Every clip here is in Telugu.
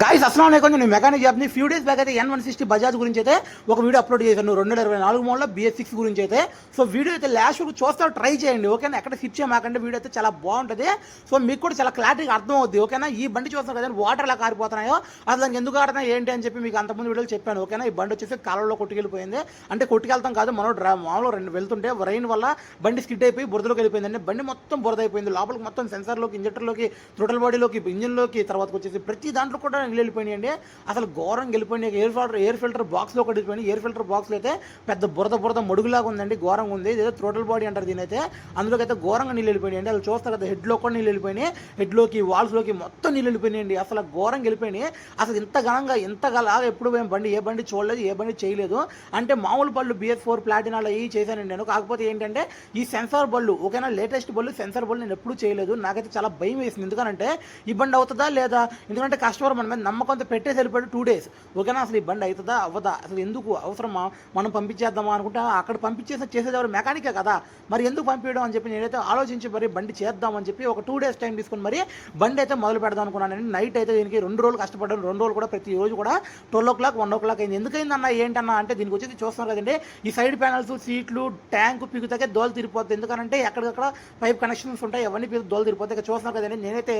గాయస్ అస్సలం లేకుండా నేను మెకానిక్ జాబ్ని ఫ్యూ డేస్ బ్యాక్ అయితే ఎన్ వన్ సిక్స్టీ బజాజ్ గురించి అయితే ఒక వీడియో అప్లోడ్ చేశాను. రెండు వేల ఇరవై నాలుగు మోడల్ బిఎస్ సిక్స్ గురించి అయితే. సో వీడియో అయితే లాస్ట్ చూస్తారు ట్రై చేయండి ఓకేనా ఎక్కడ స్కిప్ చేయమాకండి వీడియో అయితే చాలా బాగుంటుంది. సో మీకు కూడా చాలా క్లారిటీగా అర్థం అవుద్ది ఓకేనా ఈ బండి చూస్తారు కదా వాటర్ ఎలా కారిపోతున్నాయో అసలు దానికి ఎందుకు ఆడుతున్నాయి ఏంటి అని చెప్పి మీకు అంతకుముందు వీడియోలు చెప్పాను ఓకేనా ఈ బండి వచ్చేసి కాలంలో కొట్టుకెళ్ళిపోయింది. అంటే కొట్టుకెళ్తాం కాదు మనం డ్రా మామూలు రెండు వెళ్తుంటే రైన్ వల్ల బండి స్కిడ్ అయిపోయి బురదలోకి వెళ్ళిపోయిందండి. బండి మొత్తం బురద అయిపోయింది. లోపలికి మొత్తం సెన్సార్లోకి ఇంజక్టర్లోకి త్రోటల్ బాడీలోకి ఇంజిన్లోకి తర్వాత వచ్చేసి ప్రతి దాంట్లో కూడా నీళ్ళు వెళ్ళిపోయినాయండి. అసలు ఘోరం వెళ్ళిపోయినాయి. ఎయిర్ ఫిల్టర్ ఎయిర్ ఫిల్టర్ బాక్స్లో ఒకటి వెళ్ళిపోయినాయి ఎయిర్ ఫిల్టర్ బాక్స్లో అయితే పెద్ద బురద బురద మడుగులాగా ఉందండి. ఘోరంగా ఉంది. ఇదేదో త్రోటల్ బాడీ అంటారు దీని అయితే అందులోకి అయితే ఘోరంగా నీళ్ళు వెళ్ళిపోయినాయండి. అసలు చూస్తారు కదా హెడ్లో కూడా నీళ్ళు వెళ్ళిపోయినాయి. హెడ్లోకి వాల్స్లోకి మొత్తం నీళ్ళు వెళ్ళిపోయినాయండి. అసలు ఘోరంగా వెళ్ళిపోయినాయి. అసలు ఇంత ఘనంగా ఇంత గలాగా ఎప్పుడు మేము బండి ఏ బండి చూడలేదు ఏ బండి చేయలేదు. అంటే మామూలు బళ్ళు బిఎస్ ఫోర్ ప్లాటిన్ అలా అవి చేశానండి నేను. కాకపోతే ఏంటంటే ఈ సెన్సార్ బళ్ళు ఓకేనా లేటెస్ట్ బళ్ళు సెన్సార్ బళ్ళు నేను ఎప్పుడు చేయలేదు. నాకైతే చాలా భయం వేసింది. ఎందుకంటే ఈ బండి అవుతుందా లేదా? ఎందుకంటే కస్టమర్ మన మీద నమ్మకంతో పెట్టేసి వెళ్ళిపోయాడు టూ డేస్ ఓకేనా? అసలు ఈ బండి అవుతుందా? అవ్వదా? అసలు ఎందుకు? అవసరమా? మనం పంపించేద్దామా అనుకుంటే అక్కడ పంపించేసి చేసేది ఎవరు మెకానికే కదా. మరి ఎందుకు పంపించడం అని చెప్పి నేనైతే ఆలోచించి మరి బండి చేద్దామని చెప్పి ఒక టూ డేస్ టైం తీసుకుని మరి బండి అయితే మొదలు పెడదాం అనుకున్నాను. నైట్ అయితే దీనికి రెండు రోజులు కష్టపడ్డాను. రెండు రోజులు కూడా ప్రతి రోజు కూడా twelve o'clock one o'clock అయింది. ఎందుకైందన్న ఏంటన్నా? అంటే దీనికి వచ్చేసి చూస్తాం కదండి ఈ సైడ్ ప్యానల్స్ సీట్లు ట్యాంక్ పిగుతాకే దోలు తిరిగిపోతుంది ఎందుకంటే ఎక్కడికక్కడ పైప్ కనెక్షన్స్ ఉంటాయి. అవన్నీ దోలు తిరిగిపోతాయి చూస్తున్నారు కదండి నేనైతే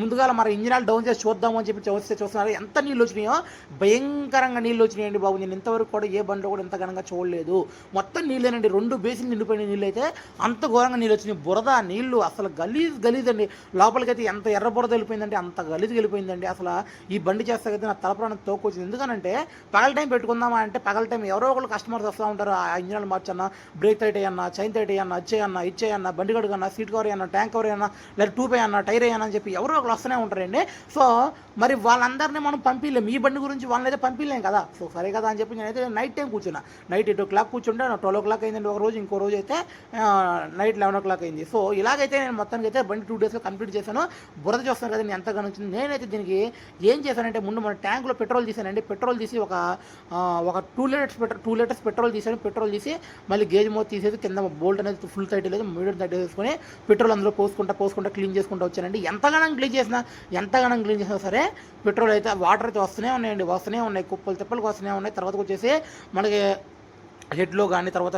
ముందుగా మరి ఇంజిన్ డౌన్ చేసి చూద్దాం అని చెప్పి వస్తే చూస్తున్నారు ఎంత నీళ్ళు వచ్చినాయో భయంకరంగా నీళ్ళు వచ్చినాయండి బాబు. నేను ఇంతవరకు కూడా ఏ బండ్లో కూడా ఇంత ఘనంగా చూడలేదు. మొత్తం నీళ్ళేనండి. రెండు బేసిన్ నిండిపోయిన నీళ్ళు అయితే అంత ఘోరంగా నీళ్ళు వచ్చినాయి బురద నీళ్ళు అసలు గలీజ్ గలీజ్ అండి లోపలికైతే ఎంత ఎర్ర బురద వెళ్ళిపోయిందంటే అంత గలీజ్ వెళ్ళిపోయిందండి. అసలు ఈ బండి చేస్తాకైతే నా తలప్రాణం తోకొచ్చింది. ఎందుకనంటే పగల టైం పెట్టుకుందామా అంటే పగల టైం ఎవరో ఒకళ్ళు కస్టమర్స్ వస్తూ ఉంటారు. ఆ ఇంజన్ మార్చన్నా బ్రేక్ టైట్ అయ్యన్నా చైన్ టైట్ అయ్యన్నా ఇచ్చేయన్నా ఇచ్చేయన్నా బండి కడుగన్నా సీట్ కవర్ అయ్యన్నా ట్యాంక్ కవర్ అయ్యన్నా లేదా టూప్ అయ్యన్నా టైర్ అయ్యన్నా అని చెప్పి ఎవరో ఒకళ్ళు వస్తూనే ఉంటారండి. సో మరి అందరినీ మనం పంపించలేం ఈ బండి గురించి వాళ్ళని అయితే పంపించలేం కదా. సో సరే కదా అని చెప్పి నేనైతే నైట్ టైం కూర్చున్నా. నైట్ ఎయిట్ ఓ క్లాక్ కూర్చుంటే ట్వెల్వ్ ఓ క్లాక్ అయిందండి ఒక రోజు ఇంకో రోజు అయితే నైట్ లెవెన్ ఓ క్లాక్ అయింది. సో ఇలాగైతే నేను మొత్తానికి అయితే బండి టూ డేస్లో కంప్లీట్ చేశాను. బురద చూస్తాను కదా నేను ఎంతగానో వచ్చింది. నేనైతే దీనికి ఏం చేశానంటే ముందు మన ట్యాంక్లో పెట్రోల్ తీసానండి. పెట్రోల్ తీసి ఒక ఒక two litres petrol two litres petrol తీసాను. పెట్రోల్ తీసి మళ్ళీ గేజ్ మోత్ తీసేసి కింద బోల్ట్ అనేది ఫుల్ టైట్ లేదు. మీడియం టైట్ వేసుకొని పెట్రోల్ అందులో పోసుకుంటా పోసుకుంటా క్లీన్ చేసుకుంటా వచ్చానండి. ఎంతగానో క్లీన్ చేసినా ఎంతగానో క్లీన్ చేసినా సరే పెట్రోల్ అయితే వాటర్ అయితే వస్తూనే ఉన్నాయండి. వస్తూనే ఉన్నాయి. కుప్పలు తిప్పలు వస్తూనే ఉన్నాయి. తర్వాత వచ్చేసి మనకి హెడ్లో కానీ తర్వాత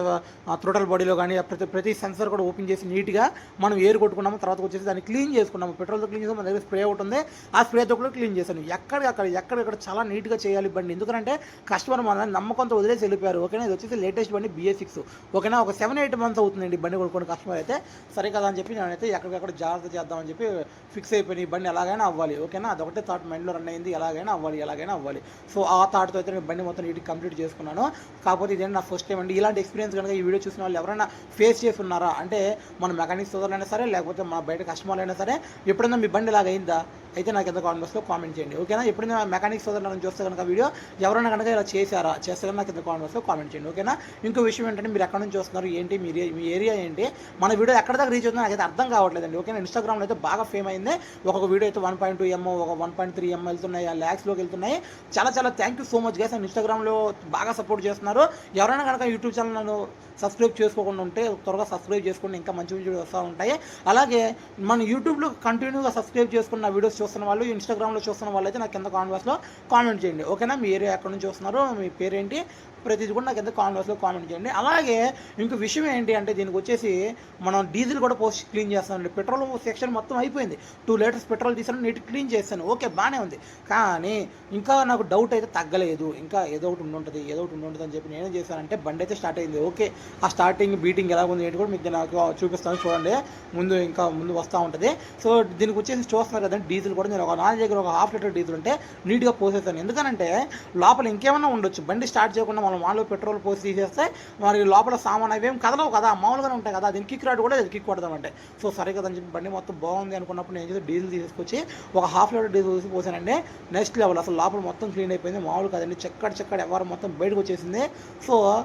త్రోటల్ బాడీలో కానీ ప్రతి ప్రతి సెన్సర్ కూడా ఓపెన్ చేసి నీట్గా మనం ఏరు కొట్టుకున్నాము తర్వాత వచ్చేసి దాన్ని క్లీన్ చేసుకున్నాము పెట్రోల్తో క్లీన్ చేసాము మన దగ్గర స్ప్రే ఒకటి ఉంది. ఆ స్ప్రేతో కూడా క్లీన్ చేశాను. ఎక్కడికక్కడ ఎక్కడెక్కడ చాలా నీట్గా చేయాలి బండి. ఎందుకంటే కస్టమర్ మన నమ్మకంతో వదిలేసి వెళ్ళిపోయారు. ఓకేనా ఇది వచ్చేసి లేటెస్ట్ బండి బిఏ సిక్స్ ఓకేనా ఒక సెవెన్ ఎయిట్ మంత్స్ అవుతుందండి బండి కొనుక్కుని కస్టమర్ అయితే. సరే కదా అని చెప్పి నేనైతే ఎక్కడికక్కడ జాగ్రత్త చేద్దామని చెప్పి ఫిక్స్ అయిపోయిన ఈ బండి ఎలాగైనా అవ్వాలి. ఓకేనా అదొకటే థాట్ మైండ్లో రన్ అయింది. ఎలాగైనా అవ్వాలి ఎలాగైనా అవ్వాలి. సో ఆ థాట్తో అయితే నేను బండి మొత్తం నీట్గా కంప్లీట్ చేసుకున్నాను. కాకపోతే ఇదేంటి నా ఫస్ట్ టైం అండి. ఇలాంటి ఎక్స్పీరియన్స్ కనుక ఈ వీడియో చూసిన వాళ్ళు ఎవరైనా ఫేస్ చేసి ఉన్నారా అంటే మన మెకానిక్స్ సోదరులైనా సరే లేకపోతే మన బయట కస్టమర్లు అయినా సరే ఎప్పుడైనా మీ బండి ఇలాగైందా అయిందా? అయితే నాకు ఎంత కామెంట్స్లో కామెంట్ చేయండి. ఓకేనా ఎప్పుడైనా మెకానిక్ సోదరులను చూస్తే కనుక వీడియో ఎవరైనా కనుక ఇలా చేశారా? చేస్తే కనుక నాకు ఎంత కామెంట్ వస్తుందో కామెంట్ చేయండి. ఓకేనా ఇంకో విషయం ఏంటంటే మీరు ఎక్కడ నుంచి వస్తున్నారు? ఏంటి? మీ మీ ఏరియా ఏంటి? మన వీడియో ఎక్కడ దాకా రీచ్ అవుతుందో నాకైతే అర్థం కావట్లేదండి. ఓకేనా ఇన్స్టాగ్రామ్లో అయితే బాగా ఫేమ్ అయింది. ఒక్కొక్క వీడియో అయితే వన్ పాయింట్ టూ ఎమ్ ఒక వన్ పాయింట్ త్రీ ఎంఓ వెళ్తున్నాయి ఆ ల్యాక్స్లోకి వెళ్తున్నాయి. చాలా చాలా thank you so much guys and ఇన్స్టాగ్రామ్లో బాగా సపోర్ట్ చేస్తున్నారు. ఎవరైనా కనుక యూట్యూబ్ ఛానల్ నన్ను సబ్స్క్రైబ్ చేసుకోకుండా ఉంటే త్వరగా సబ్స్క్రైబ్ చేసుకోండి. ఇంకా మంచి మంచి వస్తూ ఉంటాయి. అలాగే మన యూట్యూబ్లో కంటిన్యూగా సబ్స్క్రైబ్ చేసుకున్న వీడియోస్ చూస్తున్న వాళ్ళు ఇన్స్టాగ్రామ్లో చూస్తున్న వాళ్ళు అయితే నాకు కింద కాన్వర్స్లో కామెంట్ చేయండి. ఓకేనా మీ ఏరియా ఎక్కడ నుంచి చూస్తున్నారో మీ పేరేంటి? ప్రతిదీ కూడా నాకు కింద కాన్వర్స్లో కామెంట్ చేయండి. అలాగే ఇంకో విషయం ఏంటి అంటే దీనికి వచ్చేసి మనం డీజిల్ కూడా పోస్ట్ క్లీన్ చేస్తామండి పెట్రోల్ సెక్షన్ మొత్తం అయిపోయింది. టూ లీటర్స్ పెట్రోల్ తీసాను నీట్ క్లీన్ చేస్తాను. ఓకే బాగానే ఉంది. కానీ ఇంకా నాకు డౌట్ అయితే తగ్గలేదు. ఇంకా ఏదో ఒకటి ఉండుంటుంది ఏదో ఒకటి ఉండుంటుంది అని చెప్పి నేనేం చేశానంటే బండి అయితే స్టార్ట్ అయింది. ఓకే ఆ స్టార్టింగ్ బీటింగ్ ఎలా ఉంది ఏంటి కూడా మీకు నాకు చూపిస్తాను. చూడండి ముందు ఇంకా ముందు వస్తూ ఉంటుంది. సో దీనికి వచ్చేసి చూస్తున్నారు కదండి డీజిల్ కూడా నేను ఒక నా దగ్గర ఒక హాఫ్ లీటర్ డీజిల్ ఉంటే నీట్గా పోసేస్తాను. ఎందుకనంటే లోపల ఇంకేమైనా ఉండొచ్చు. బండి స్టార్ట్ చేయకుండా మనం వాళ్ళు పెట్రోల్ పోసి తీసేస్తే మరి లోపల సామాన్ అవేం కదలవు కదా మామూలుగానే ఉంటాయి కదా. దీనికి కిక్ రాడ్ కూడా కిక్ కొడదామంటే. సో సరే కదా అని చెప్పి బండి మొత్తం బాగుంది అనుకున్నప్పుడు నేను చేసి డీజిల్ తీసుకొచ్చి ఒక హాఫ్ లీటర్ డీజిల్ తీసి పోసానండి. నెక్స్ట్ లెవెల్ అసలు లోపల మొత్తం క్లీన్ అయిపోయింది. మామూలు కదండి చెక్కడ చెక్కడ ఎవరు మొత్తం బయటకు వచ్చేసింది. సో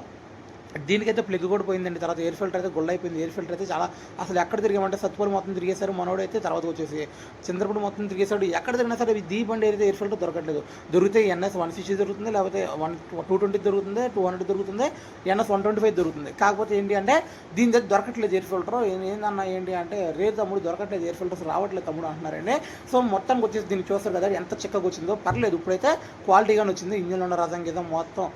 దీనికైతే ప్లగ్ కూడా పోయిందండి. తర్వాత ఎయిర్ ఫిల్టర్ అయితే గొల్ల అయిపోయింది. ఎయిర్ ఫిల్టర్ అయితే చాలా అసలు ఎక్కడ తిరిగామంటే సత్పూర్ మొత్తం తిరిగేశారు. మనోడు అయితే తర్వాత వచ్చేసి చంద్రపూడి మొత్తం తిరిగేశాడు. ఎక్కడ తిరిగినా సరే దీ బండి అయితే ఎయిర్ ఫిల్టర్ దొరకట్లేదు. దొరికితే ఎన్ఎస్ వన్ సిక్స్టీ దొరుకుతుంది లేకపోతే వన్ టూ ట్వంటీ దొరుకుతుంది టూ హండ్రెడ్ దొరుకుతుంది ఎన్ఎస్ వన్ ట్వంటీ ఫైవ్ దొరుకుతుంది. కాకపోతే ఏంటి అంటే దీని దగ్గర దొరకట్లేదు ఎయిర్ ఫిల్టర్ ఏందన్నా ఏంటి అంటే రేపు తమ్ముడు దొరకట్లేదు ఎయిర్ ఫిల్టర్స్ రావట్లేదు తమ్ముడు అంటున్నారండి. సో మొత్తానికి వచ్చేసి దీన్ని చూస్తారు కదా ఎంత చిక్కగా వచ్చిందో. పర్లేదు ఇప్పుడైతే క్వాలిటీగానే వచ్చింది. ఇంజిన్లో ఉన్న రసం కింద మొత్తం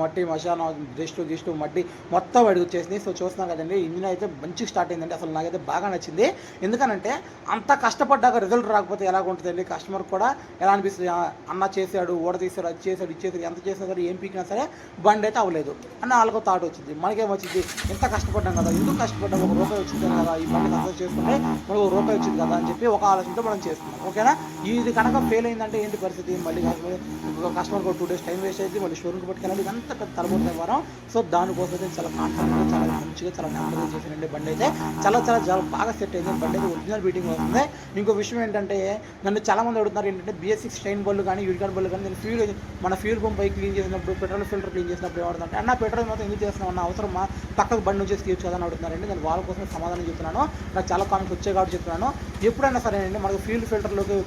మట్టి మశానం దిష్టు గిష్టు మట్టి మొత్తం అడిగి వచ్చేసింది సో చూస్తున్నాం కదండి ఇంజిన్ అయితే మంచిగా స్టార్ట్ అయిందండి. అసలు నాకైతే బాగా నచ్చింది. ఎందుకనంటే అంత కష్టపడ్డాక రిజల్ట్ రాకపోతే ఎలా ఉంటుందండి? కస్టమర్ కూడా ఎలా అనిపిస్తుంది? అన్న చేశాడు ఓడ తీసాడు అది చేశాడు ఇది చేశాడు ఎంత చేసినా సరే ఏం పీకినా సరే బండి అయితే అవ్వలేదు. అన్న వాళ్ళకు థాట్ వచ్చింది. మనకేం వచ్చింది? ఎంత కష్టపడ్డాం కదా ఎందుకు కష్టపడ్డాం? ఒక రూపాయి వచ్చింది కదా ఈ బండి సక్సెస్ చేసుకుంటే మనకు ఒక రూపాయి వచ్చింది కదా అని చెప్పి ఒక ఆలోచనతో మనం చేస్తున్నాం. ఓకేనా? ఇది కనుక ఫెయిల్ అయిందంటే ఏంటి పరిస్థితి? మళ్ళీ customer two days time waste అయితే మళ్ళీ షోరూమ్కి పట్టుకెళ్ళాలి. ఇదంతా పెద్ద తలబోతున్న వారం సో దానికోసం అయితే చాలా కాన్ఫిడెంట్గా చాలా మంచిగా చాలా నెమ్మదిగా చేసినండి బండి అయితే. చాలా చాలా చాలా బాగా సెట్ అయింది బండి అయితే ఒరిజినల్ బీటింగ్ వస్తుంది. ఇంకో విషయం ఏంటంటే నన్ను చాలా మంది అడుగుతున్నారు ఏంటంటే బీఎస్సిక్స్ స్టైన్ బళ్ళు కానీ యూరికాన్ బళ్ళు కానీ నేను ఫ్యూల్ మన ఫ్యూల్ పంప్ పై క్లీన్ చేసినప్పుడు పెట్రోల్ ఫిల్టర్ క్లీన్ చేసినప్పుడు ఏమవుతుందంటే అన్న పెట్రోల్ మొత్తం ఎందుకు చేస్తున్నావు? అన్న అవసరం మా పక్కకు బండి నుంచి తీయచ్చు కదా అని అడుగుతున్నారండి. నేను వాళ్ళ కోసం సమాధానం చెప్తున్నాను. నాకు చాలా కామెంట్స్ వచ్చే కాబట్టి చెప్తున్నాను. ఎప్పుడైనా సరే అండి మనకు ఫ్యూల్ ఫిల్టర్లోకి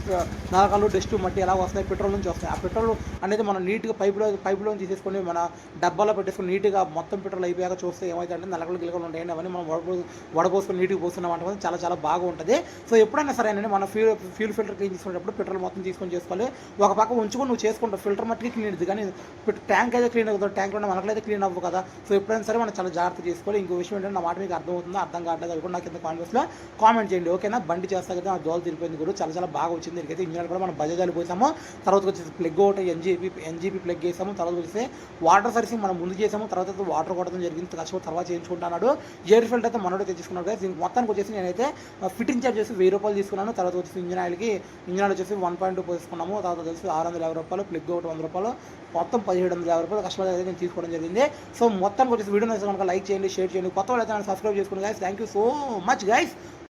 నరకాలు డస్ట్ మట్టి ఎలా వస్తాయి పెట్రోల్ నుంచి వస్తాయి. ఆ పెట్రోల్ అనేది మనం నీట్గా పైపులో పైపులో తీసేసుకొని మన డబ్బాలో పెట్టేసుకుని నీట్గా మొత్తం పెట్రోల్ అయిపోయాక చూస్తే ఏమైతే నలకలు గిలకలు ఉంటాయండి అవన్నీ మనం వడపో వడపోసుకొని నీట్గా పోస్తున్నాం అంటే చాలా చాలా బాగా ఉంటుంది. సో ఎప్పుడైనా సరే అండి మన ఫ్యూల్ ఫ్యూల్ ఫిల్టర్ క్లీన్ చేసుకునేటప్పుడు పెట్రోల్ మొత్తం తీసుకొని చేసుకోవాలి. ఒక పక్క ఉంచుకొని నువ్వు చేసుకుంటావు. ఫిల్టర్ మట్టికి క్లీన్ అవుతుంది కానీ ట్యాంక్ అయితే క్లీన్ అవుతుంది. ట్యాంక్ ఉన్న మనకైతే క్లీన్ అవ్వదు కదా. సో ఎప్పుడైనా సరే మనం చాలా జాగ్రత్త చేసుకోవాలి. ఇంకో విషయం ఏంటంటే నా మాట మీకు అర్థమవుతుందో అర్థం కావట్లేదు అది కూడా నాకు కింద కాన్వర్స్లో కామెంట్ చేయండి. ఓకేనా? బండి చేస్తా కదా నా జోలు తిరిగిపోయింది గురు చాలా చాలా బాగా వచ్చింది. దీనికైతే ఇంజనీర్ కూడా మనం బజాజాలు పోసాము. తర్వాత వచ్చేసి ప్లగ్ ఒకటి ఎన్జీపీ ఎన్జీపీ ప్లగ్ చేసాము తర్వాత వచ్చేసి వాటర్ సర్వీసింగ్ మనం ముందు చేసాము తర్వాత వాటర్ కొట్టడం జరిగింది. కష్టపడి తర్వాత చేయించుకుంటున్నాడు ఎయిర్ ఫిల్టర్ అయితే మనోడే తెచ్చుకున్నాడు కదా దీనికి మొత్తానికి వచ్చేసి నేనైతే ఫిట్టింగ్ చార్జ్ చేసి వెయ్యి రూపాయలు తీసుకున్నాను. తర్వాత వచ్చేసి ఇంజిన్ ఆయిల్కి ఇంజిన్ ఆయిల్ వచ్చేసి వన్ పాయింట్ టూ తీసుకున్నాము తర్వాత వచ్చేసి ఆరు వందల యాభై రూపాయలు ప్లగ్ ఒకటి వంద రూపాయలు. మొత్తం పదిహేడు వందల యాభై రూపాయలు కస్టమర్ అయితే నేను తీసుకోవడం జరిగింది. సో మొత్తానికి వచ్చేసి వీడియో నచ్చితే కనుక లైక్ చేయండి షేర్ చేయండి. కొత్త వాళ్ళు అయితే సబ్స్క్రైబ్ చేసుకోండి guys thank you so much guys